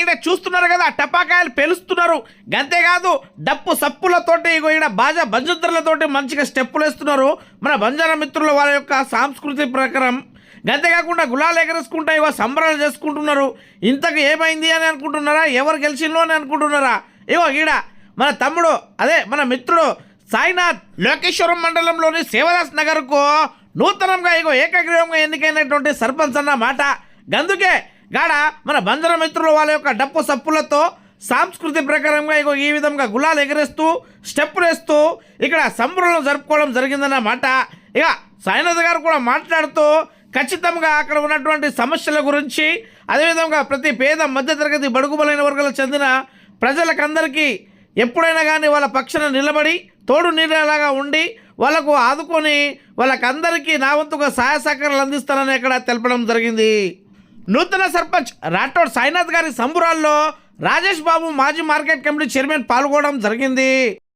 ఈడ చూస్తున్నారు కదా టపాకాయలు పేలుస్తున్నారు. గంతేకాదు డప్పు సప్పులతోటి ఇగో ఈడ బాజా బంజుద్రలతోటి మంచిగా స్టెప్పులు వేస్తున్నారు. మన బంజారా మిత్రుల వాళ్ళ యొక్క సాంస్కృతి ప్రకారం. అంతేకాకుండా గులాలు ఎగరేసుకుంటా ఇగో సంబరాలు చేసుకుంటున్నారు. ఇంతకు ఏమైంది అని అనుకుంటున్నారా? ఎవరు గెలిచిందో అని అనుకుంటున్నారా? ఇగో ఈడ మన తమ్ముడు అదే మన మిత్రుడు సాయినాథ్ లోకేశ్వరం మండలంలోని శివదాస్ నగర్కు నూతనంగా ఇగో ఏకగ్రీవంగా ఎన్నికైనటువంటి సర్పంచ్ అన్న మాట. గందుకే గాడ మన బంజర మిత్రులు వాళ్ళ యొక్క డప్పు సప్పులతో సాంస్కృతి ప్రకారంగా ఇగో ఈ విధంగా గులాలు ఎగరేస్తూ స్టెప్పులు వేస్తూ ఇక్కడ సంబరాలు జరుపుకోవడం జరిగిందన్నమాట. ఇక సాయినాథ్ గారు కూడా మాట్లాడుతూ ఖచ్చితంగా అక్కడ ఉన్నటువంటి సమస్యల గురించి అదేవిధంగా ప్రతి పేద మధ్యతరగతి బడుగుబలైన వర్గాలకు చెందిన ప్రజలకందరికీ ఎప్పుడైనా కానీ వాళ్ళ పక్షాన నిలబడి తోడు నీడలాగా ఉండి వాళ్ళకు ఆదుకొని వాళ్ళకందరికీ నా వంతుగా సహాయ సహకారాలు అందిస్తానని ఇక్కడ తెలపడం జరిగింది. నూతన సర్పంచ్ రాఠోడ్ సాయినాథ్ గారి సంబురాల్లో రాజేష్ బాబు మాజీ మార్కెట్ కమిటీ చైర్మన్ పాల్గొనడం జరిగింది.